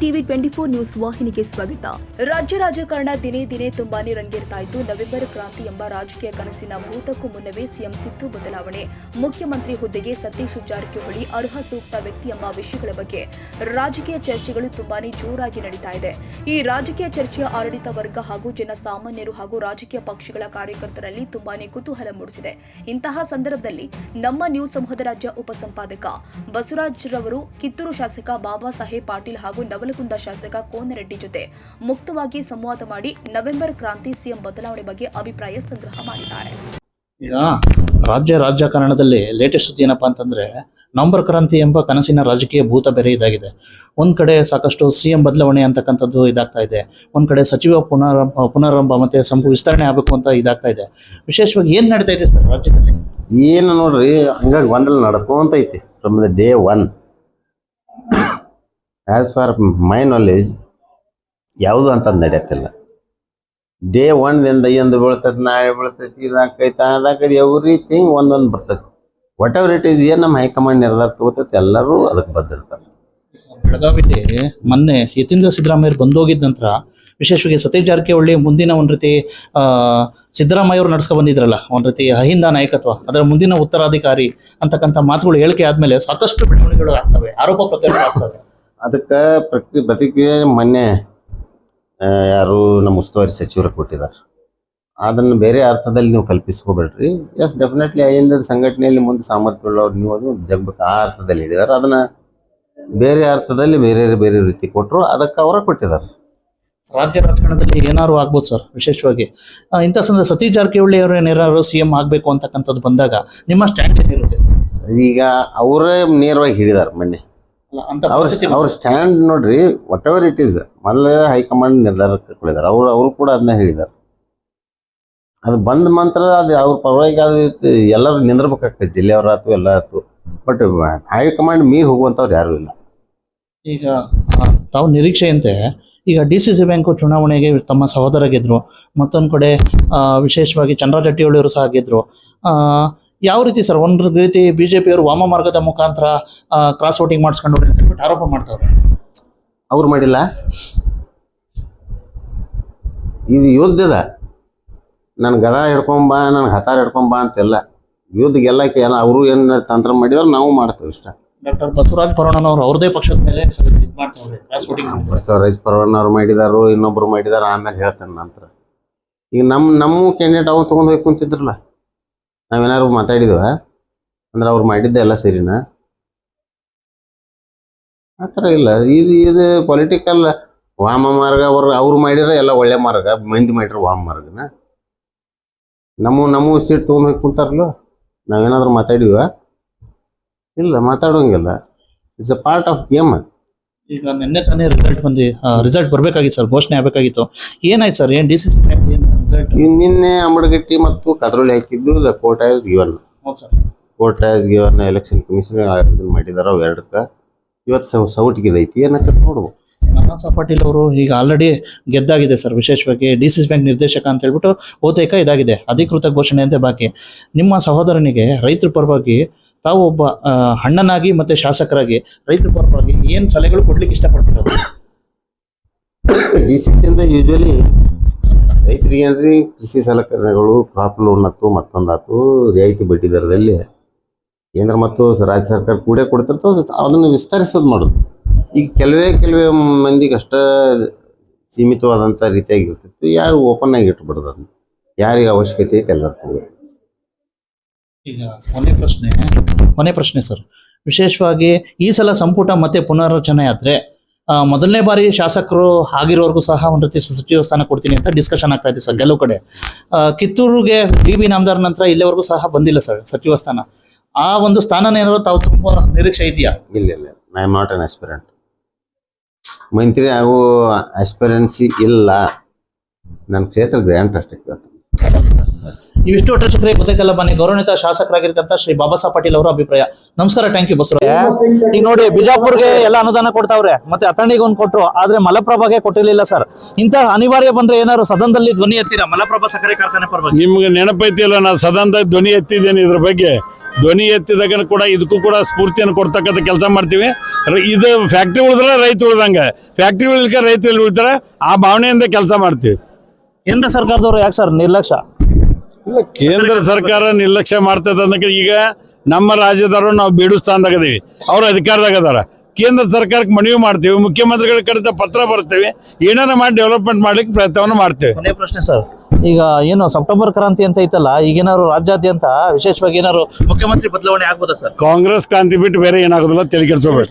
TV twenty four news ವಾಹಿನಿಗೆ ಸ್ವಾಗತ. ರಾಜ್ಯ ರಾಜಕಾರಣ ದಿನೇ ದಿನೇ ತುಂಬಾನೇ ರಂಗೇರ್ತಾ ಇದ್ದು ನವೆಂಬರ್ ಕ್ರಾಂತಿ ಎಂಬ ರಾಜಕೀಯ ಕನಸಿನ ಭೂತಕ್ಕೂ ಮುನ್ನವೇ ಸಿಎಂ ಸಿದ್ದು ಬದಲಾವಣೆ. ಮುಖ್ಯಮಂತ್ರಿ ಹುದ್ದೆಗೆ ಸತೀಶ್ ಜಾರಕಿಹೊಳಿ ಅರ್ಹ ಸೂಕ್ತ ವ್ಯಕ್ತಿ ಎಂಬ ವಿಷಯಗಳ ಬಗ್ಗೆ ರಾಜಕೀಯ ಚರ್ಚೆಗಳು ತುಂಬಾನೇ ಜೋರಾಗಿ ನಡೀತಾ ಇದೆ. ಈ ರಾಜಕೀಯ ಚರ್ಚೆಯ ಆಡಳಿತ ವರ್ಗ ಹಾಗೂ ಜನಸಾಮಾನ್ಯರು ಹಾಗೂ ರಾಜಕೀಯ ಪಕ್ಷಗಳ ಕಾರ್ಯಕರ್ತರಲ್ಲಿ ತುಂಬಾನೇ ಕುತೂಹಲ ಮೂಡಿಸಿದೆ. ಇಂತಹ ಸಂದರ್ಭದಲ್ಲಿ ನಮ್ಮ ನ್ಯೂಸ್ ಸಮೂಹದ ರಾಜ್ಯ ಉಪಸಂಪಾದಕ ಬಸವರಾಜ್ ರವರು ಕಿತ್ತೂರು ಶಾಸಕ ಬಾಬಾ ಸಾಹೇಬ್ ಪಾಟೀಲ್ ಹಾಗೂ ನವಲಗುಂದ ಶಾಸಕ ಕೋನರೆಡ್ಡಿ ಜೊತೆ ಮುಕ್ತವಾಗಿ ಸಂವಾದ ಮಾಡಿ ನವೆಂಬರ್ ಕ್ರಾಂತಿ ಸಿಎಂ ಬದಲಾವಣೆ ಬಗ್ಗೆ ಅಭಿಪ್ರಾಯ ಸಂಗ್ರಹ ಮಾಡಿದ್ದಾರೆ. ಈಗ ರಾಜ್ಯ ರಾಜಕಾರಣದಲ್ಲಿ ಲೇಟೆಸ್ಟ್ ಸುದ್ದಿ ಏನಪ್ಪಾ ಅಂತಂದ್ರೆ ನವಂಬರ್ ಕ್ರಾಂತಿ ಎಂಬ ಕನಸಿನ ರಾಜಕೀಯ ಭೂತ ಬೇರೆ ಇದಾಗಿದೆ. ಒಂದ್ ಕಡೆ ಸಾಕಷ್ಟು ಸಿಎಂ ಬದಲಾವಣೆ ಅಂತಕ್ಕಂಥದ್ದು ಇದಾಗ್ತಾ ಇದೆ. ಒಂದ್ ಕಡೆ ಸಚಿವ ಪುನರಂಭ ಪುನರಂಭ ಮತ್ತೆ ಸಂಪು ವಿಸ್ತರಣೆ ಆಗಬೇಕು ಅಂತ ಇದಾಗ್ತಾ ಇದೆ. ವಿಶೇಷವಾಗಿ ಏನ್ ನಡೀತಾ ಇದೆ ಸರ್ ರಾಜ್ಯದಲ್ಲಿ? ಏನು ನೋಡ್ರಿ ಹಂಗಾಗಿ ಒಂದಲ್ಲಿ ನಡ್ಕೊಂತ ಐತಿ from the day one as far my knowledge ಯಾವುದು ಅಂತ ನಡೆಯತ್ತಿಲ್ಲ. ಡೇ ಒನ್ದಿಂದ ಎಂದು ಬೀಳ್ತೈತಿ, ನಾಳೆ ಬೀಳ್ತೈತಿ ಇದಾಕೈತೆ ಅದಾಕೈತಿ ಎವ್ರಿಥಿಂಗ್ ಒಂದೊಂದು ಬರ್ತೈತಿ. ವಾಟ್ ಎವರ್ ಇಟ್ ಈಸ್ ಏನು ನಮ್ಮ ಹೈಕಮಾಂಡ್ ನಿರ್ಧಾರ ತಗೋತೈತಿ, ಎಲ್ಲರೂ ಅದಕ್ಕೆ ಬದ್ದಿರ್ತಾರೆ ಬೆಳಗಾವಿಲಿ ಮೊನ್ನೆ ಯತೀಂದ್ರ ಸಿದ್ದರಾಮಯ್ಯ ಬಂದೋಗಿದ್ದ ನಂತರ ವಿಶೇಷವಾಗಿ ಸತೀಶ್ ಜಾರಕಿಹೊಳಿ ಮುಂದಿನ ಒಂದು ರೀತಿ ಸಿದ್ದರಾಮಯ್ಯ ಅವರು ನಡ್ಸ್ಕೊ ಬಂದಿದ್ರಲ್ಲ, ಒಂದು ರೀತಿ ಅಹಿಂದ ನಾಯಕತ್ವ, ಅದರ ಮುಂದಿನ ಉತ್ತರಾಧಿಕಾರಿ ಅಂತಕ್ಕಂಥ ಮಾತುಗಳು ಹೇಳಿಕೆ ಆದಮೇಲೆ ಸಾಕಷ್ಟು ಬೆಳವಣಿಗೆಗಳು ಆಗ್ತವೆ, ಆರೋಪ ಪ್ರತ್ಯಾರೋಪ ಆಗ್ತವೆ. ಅದಕ್ಕೆ ಪ್ರತಿ ಪ್ರತಿಕ್ರಿಯೆ ಮೊನ್ನೆ ಯಾರು ನಮ್ಮ ಉಸ್ತುವಾರಿ ಸಚಿವರು ಕೊಟ್ಟಿದ್ದಾರೆ. ಅದನ್ನು ಬೇರೆ ಅರ್ಥದಲ್ಲಿ ನೀವು ಕಲ್ಪಿಸ್ಕೋಬೇಡ್ರಿ. ಎಸ್ ಡೆಫಿನೆಟ್ಲಿ ಅಹಿಂದದ ಸಂಘಟನೆಯಲ್ಲಿ ಮುಂದೆ ಸಾಮರ್ಥ್ಯ ಉಳ್ಳವ್ರು ನೀವು ಅದು ಜಗ್ಬೇಕು. ಆ ಅರ್ಥದಲ್ಲಿ ಹೇಳಿದ್ದಾರೆ. ಅದನ್ನು ಬೇರೆ ಅರ್ಥದಲ್ಲಿ ಬೇರೆ ಬೇರೆ ರೀತಿ ಕೊಟ್ಟರು. ಅದಕ್ಕೆ ಅವರ ಕೊಟ್ಟಿದ್ದಾರೆ. ರಾಜ್ಯ ರಾಜಕಾರಣದಲ್ಲಿ ಏನಾದ್ರು ಆಗ್ಬೋದು ಸರ್ ವಿಶೇಷವಾಗಿ. ಇಂಥ ಸಂದರ್ಭ ಸತೀಶ್ ಜಾರಕಿಹೊಳಿ ಅವರು ಏನಾರು ಸಿ ಎಂ ಆಗಬೇಕು ಅಂತಕ್ಕಂಥದ್ದು ಬಂದಾಗ ನಿಮ್ಮ ಸ್ಟ್ಯಾಂಡ್ ಏನಿರುತ್ತೆ ಸರ್? ಈಗ ಅವರೇ ನೇರವಾಗಿ ಹೇಳಿದ್ದಾರೆ ಮೊನ್ನೆ. ಅವ್ರ ಸ್ಟ್ಯಾಂಡ್ ನೋಡ್ರಿ ವಾಟ್ ಎವರ್ ಇಟ್ ಈಸ್ ಮೊದಲೇ ಹೈಕಮಾಂಡ್ ನಿರ್ಧಾರ ಕೈಗೊಂಡಿದ್ದಾರೆ ಅವ್ರು ಅವರು ಕೂಡ ಅದನ್ನ ಹೇಳಿದ್ದಾರೆ ಅದು ಬಂದ ಮಂತ್ರ ಅದು ಅವ್ರ ಪರವಾಗಿ ಅದು ಎಲ್ಲರೂ ನಿಂದಿರ್ಬೇಕಾಗ್ತದೆ ಜಿಲ್ಲೆಯವ್ರ ಆಯ್ತು ಎಲ್ಲ ಆಯ್ತು ಬಟ್ ಹೈಕಮಾಂಡ್ ಮೀರಿ ಹೋಗುವಂಥವ್ರು ಯಾರು ಇಲ್ಲ. ಈಗ ತಾವು ನಿರೀಕ್ಷೆಯಂತೆ ಈಗ ಡಿ ಸಿ ಸಿ ಬ್ಯಾಂಕು ಚುನಾವಣೆಗೆ ತಮ್ಮ ಸಹೋದರ ಗೆದ್ರು. ಮತ್ತೊಂದು ಕಡೆ ವಿಶೇಷವಾಗಿ ಚಂದ್ರ ಅವರು ಸಹ ಗೆದ್ರು. ಯಾವ ರೀತಿ ಸರ್? ಒಂದು ರೀತಿ ಬಿಜೆಪಿಯವರು ವಾಮ ಮಾರ್ಗದ ಮುಖಾಂತರ ಕ್ರಾಸ್ ವೋಟಿಂಗ್ ಮಾಡಿಸ್ಕೊಂಡು ಅಂತ ಹೇಳ್ಬಿಟ್ಟು ಆರೋಪ ಮಾಡ್ತಾರೆ ಅವ್ರು ಮಾಡಿಲ್ಲ? ಇದು ಯುದ್ಧದ. ನನ್ನ ಗದ ಹಿಡ್ಕೊಂಬ ನನ್ನ ಹತಾರ ಹಿಡ್ಕೊಂಬ ಅಂತೆಲ್ಲ. ಯುದ್ಧ ಗೆಲ್ಲಕ್ಕೆ ಕೇಳ ಅವರು ಏನು ತಂತ್ರ ಮಾಡಿದ್ರು ನಾವು ಮಾಡ್ತೇವೆ ಇಷ್ಟ. ಡಾಕ್ಟರ್ ಬಸವರಾಜ್ ಪರವಣ್ಣನವರು ಅವ್ರದೇ ಪಕ್ಷದ ಮೇಲೆ ಬಸವರಾಜ್ ಪರವಣ್ಣವ್ರು ಮಾಡಿದಾರು ಇನ್ನೊಬ್ರು ಮಾಡಿದಾರ ಆಮೇಲೆ ಹೇಳ್ತೇನೆ ನಂತರ. ಈಗ ನಮ್ಮ ನಮ್ಮ ಕ್ಯಾಂಡಿಡೇಟ್ ಅವ್ನು ತೊಗೊಂಡು ಹೋಗಿ ಕುಂತಿದ್ರಲ್ಲ? ನಾವೇನಾದ್ರು ಮಾತಾಡಿದ್ವ? ಅಂದ್ರೆ ಅವ್ರು ಮಾಡಿದ್ದೆ ಎಲ್ಲ ಸರಿನಾ? ಆ ಥರ ಇಲ್ಲ. ಇದು ಇದು ಪೊಲಿಟಿಕಲ್ ವಾಮ ಮಾರ್ಗ ಅವ್ರು ಅವ್ರು ಮಾಡಿದ್ರೆ ಎಲ್ಲ ಒಳ್ಳೆ ಮಾರ್ಗ. ಮಂದಿ ಮಾಡಿರೋ ವಾಮ ಮಾರ್ಗನ? ನಮ್ಮ ನಮ್ಮ ಸೀಟ್ ತೊಗೊಂಡು ಹೋಗಿ ಕುಂತಾರಲ್ಲ? ನಾವೇನಾದ್ರೂ ಮಾತಾಡಿದ್ವ? ಇಲ್ಲ, ಮಾತಾಡೋಂಗಿಲ್ಲ. It's a part of game ಈಗ ನಿನ್ನೆ ತಾನೇ ರಿಸಲ್ಟ್ ಬಂದು ರಿಸಲ್ಟ್ ಬರಬೇಕಾಗಿತ್ತು ಸರ್, ಘೋಷಣೆ ಆಗಬೇಕಾಗಿತ್ತು. ಏನಾಯ್ತು ಸರ್? ಏನು ಡಿ ಇನ್ ನಿನ್ನೆ ಅಂಬಡಗಟ್ಟಿ ಮತ್ತು ಕದ್ರೋಳಿ ಹಾಕಿದ್ದು the court as given court has given election commission ಇದನ್ನ ಮಾಡಿದಾರ ಎರಡಕ್ಕ. ಇವತ್ತು ಸೌಟಿಗಿದೈತಿ ಏನಕ್ಕೆ ನೋಡ್ಬೇಕು ನನ್ನಸ ಪಾಟೀಲ್ ಅವರು ಈಗ ಆಲ್ರೆಡಿ ಗೆದ್ದಾಗಿದೆ ಸರ್ ವಿಶೇಷವಾಗಿ ಡಿ ಸಿ ಬ್ಯಾಂಕ್ ನಿರ್ದೇಶಕ ಅಂತ ಹೇಳ್ಬಿಟ್ಟು ಬಹುತೇಕ ಇದಾಗಿದೆ ಅಧಿಕೃತ ಘೋಷಣೆ ಅಂತ ಬಾಕಿ. ನಿಮ್ಮ ಸಹೋದರನಿಗೆ ರೈತರ ಪರವಾಗಿ ತಾವು ಒಬ್ಬ ಹಣ್ಣನಾಗಿ ಅಣ್ಣನಾಗಿ ಮತ್ತೆ ಶಾಸಕರಾಗಿ ರೈತರ ಪರವಾಗಿ ಏನು ಸಲಹೆಗಳು ಕೊಡ್ಲಿಕ್ಕೆ ಇಷ್ಟಪಡ್ತೀರ? ಡಿ ಸಿ ಯೂಶಲಿ ರೈತರಿಗೆ ಏನ್ರಿ ಕೃಷಿ ಸಲಕರಣೆಗಳು ಕ್ರಾಪ್ ಲೋನ್ ಆತು ಮತ್ತೊಂದಾತು ರಿಯಾಯಿತಿ ಬಡ್ಡಿ ದರದಲ್ಲಿ ಕೇಂದ್ರ ಮತ್ತು ರಾಜ್ಯ ಸರ್ಕಾರ ಕೂಡೇ ಕೊಡ್ತಿರ್ತಾವ ಅದನ್ನು ವಿಸ್ತರಿಸೋದು ಮಾಡೋದು. ಈಗ ಕೆಲವೇ ಕೆಲವೇ ಮಂದಿಗೆ ಅಷ್ಟ ಸೀಮಿತವಾದಂಥ ರೀತಿಯಾಗಿ ಇರ್ತಿತ್ತು, ಯಾರು ಓಪನ್ ಆಗಿ ಇಟ್ಬಿಡೋದು ಯಾರಿಗೆ ಅವಶ್ಯಕತೆ ಐತೆ ಎಲ್ಲರೂ ತಗೋ ಈಗ ಕೊನೆ ಪ್ರಶ್ನೆ ಕೊನೆ ಪ್ರಶ್ನೆ ಸರ್, ವಿಶೇಷವಾಗಿ ಈ ಸಲ ಸಂಪುಟ ಮತ್ತೆ ಪುನರ್ರಚನೆ ಆದ್ರೆ ಮೊದಲನೇ ಬಾರಿ ಶಾಸಕರು ಆಗಿರೋರ್ಗೂ ಸಹ ಒಂದು ರೀತಿ ಸಚಿವ ಸ್ಥಾನ ಕೊಡ್ತೀನಿ ಅಂತ ಡಿಸ್ಕಷನ್ ಆಗ್ತಾ ಇದೆ ಸರ್, ಕೆಲವು ಕಡೆ. ಕಿತ್ತೂರಿಗೆ ಡಿ ಬಿ ನಾಮದಾರ್ ನಂತರ ಇಲ್ಲಿವರೆಗೂ ಸಹ ಬಂದಿಲ್ಲ ಸರ್, ಸಚಿವ ಸ್ಥಾನ. ಆ ಒಂದು ಸ್ಥಾನನ ಏನಾದ್ರು ತಾವು ತುಂಬಾ ನಿರೀಕ್ಷೆ ಇದೆಯಾ? ಇಲ್ಲ ಇಲ್ಲ I am not an aspirant ಮಂತ್ರಿ ಆಗೋ ಆಸ್ಪಿರೆನ್ಸಿ ಇಲ್ಲ. ನನ್ನ ಕ್ಷೇತ್ರ ಗ್ರ್ಯಾಂಟ್ ಅಷ್ಟೇ ಇವಿಷ್ಟು ಒಟ್ಟರೆ ಗೊತ್ತೈತಲ್ಲ ಬನ್ನಿ ಗೌರವಿತ ಶಾಸಕರಾಗಿರ್ತಕ್ಕಂಥ ಶ್ರೀ ಬಾಬಾ ಸಾಹೇಬ್ ಪಾಟೀಲ್ ಅವರ ಅಭಿಪ್ರಾಯ. ನಮಸ್ಕಾರ ಥ್ಯಾಂಕ್ ಯು ಬಸವರಾಜ್ ಈಗ ನೋಡಿ ಬಿಜಾಪುರ್ಗೆ ಎಲ್ಲ ಅನುದಾನ ಕೊಡ್ತಾವ್ರೆ ಮತ್ತೆ ಅಥಣಿಗೆ ಒಂದ್ ಕೊಟ್ರು ಆದ್ರೆ ಮಲಪ್ರಭಾಗೆ ಕೊಟ್ಟಿರಲಿಲ್ಲ ಸರ್. ಇಂತ ಅನಿವಾರ್ಯ ಬಂದ್ರೆ ಏನಾದ್ರು ಸದನದಲ್ಲಿ ಧ್ವನಿ ಎತ್ತೀರಾ? ಮಲಪ್ರಭಾ ಸಕ್ಕರೆ ಕಾರ್ಖಾನೆ ಪರವಾಗಿ. ನಿಮ್ಗೆ ನೆನಪೈತಿಲ್ಲ ನಾನು ಸದನದ ಧ್ವನಿ ಎತ್ತಿದ್ದೇನೆ ಇದ್ರ ಬಗ್ಗೆ. ಧ್ವನಿ ಎತ್ತಿದಾಗ ಕೂಡ ಇದಕ್ಕೂ ಕೂಡ ಸ್ಫೂರ್ತಿಯನ್ನು ಕೊಡ್ತಕ್ಕಂತ ಕೆಲಸ ಮಾಡ್ತೀವಿ. ಇದು ಫ್ಯಾಕ್ಟ್ರಿ ಉಳಿದ್ರೆ ರೈತ ಉಳ್ದಂಗೆ. ಫ್ಯಾಕ್ಟ್ರಿ ಉಳಿಲಿಕ್ಕೆ ರೈತ ಉಳಿತಾರೆ? ಆ ಭಾವನೆಯಿಂದ ಕೆಲಸ ಮಾಡ್ತೀವಿ. ಕೇಂದ್ರ ಸರ್ಕಾರದವರು ಯಾಕೆ ಸರ್ ನಿರ್ಲಕ್ಷ್ಯ? ಕೇಂದ್ರ ಸರ್ಕಾರ ನಿರ್ಲಕ್ಷ್ಯ ಮಾಡ್ತದೆ ಅನ್ನಕ್ಕೆ ಈಗ ನಮ್ಮ ರಾಜ್ಯದವರು ನಾವು ಬೀಡು ಸ್ಥಾನದಾಗ ಅದೀವಿ ಅವ್ರ ಅಧಿಕಾರದಾಗ ಅದಾರ. ಕೇಂದ್ರ ಸರ್ಕಾರಕ್ಕೆ ಮನವಿ ಮಾಡ್ತೀವಿ. ಮುಖ್ಯಮಂತ್ರಿಗಳ ಕಡೆ ಪತ್ರ ಬರ್ತೀವಿ ಏನಾರ ಮಾಡಿ ಡೆವಲಪ್ಮೆಂಟ್ ಮಾಡ್ಲಿಕ್ಕೆ ಪ್ರಯತ್ನವನ್ನು ಮಾಡ್ತೇವೆ. ಕೊನೆಯ ಪ್ರಶ್ನೆ ಸರ್. ಈಗ ಏನು ಸೆಪ್ಟೆಂಬರ್ ಕ್ರಾಂತಿ ಅಂತ ಐತಲ್ಲ ಈಗೇನಾದ್ರು ರಾಜ್ಯಾದ್ಯಂತ ವಿಶೇಷವಾಗಿ ಏನಾದ್ರು ಮುಖ್ಯಮಂತ್ರಿ ಬದಲಾವಣೆ ಆಗ್ಬೋದಾ ಸರ್? ಕಾಂಗ್ರೆಸ್ ಕ್ರಾಂತಿ ಬಿಟ್ಟು ಬೇರೆ ಏನಾಗೋದಿಲ್ಲ ತಲೆ ಕೆಡಿಸ್ಕೋಬೇಡಿ.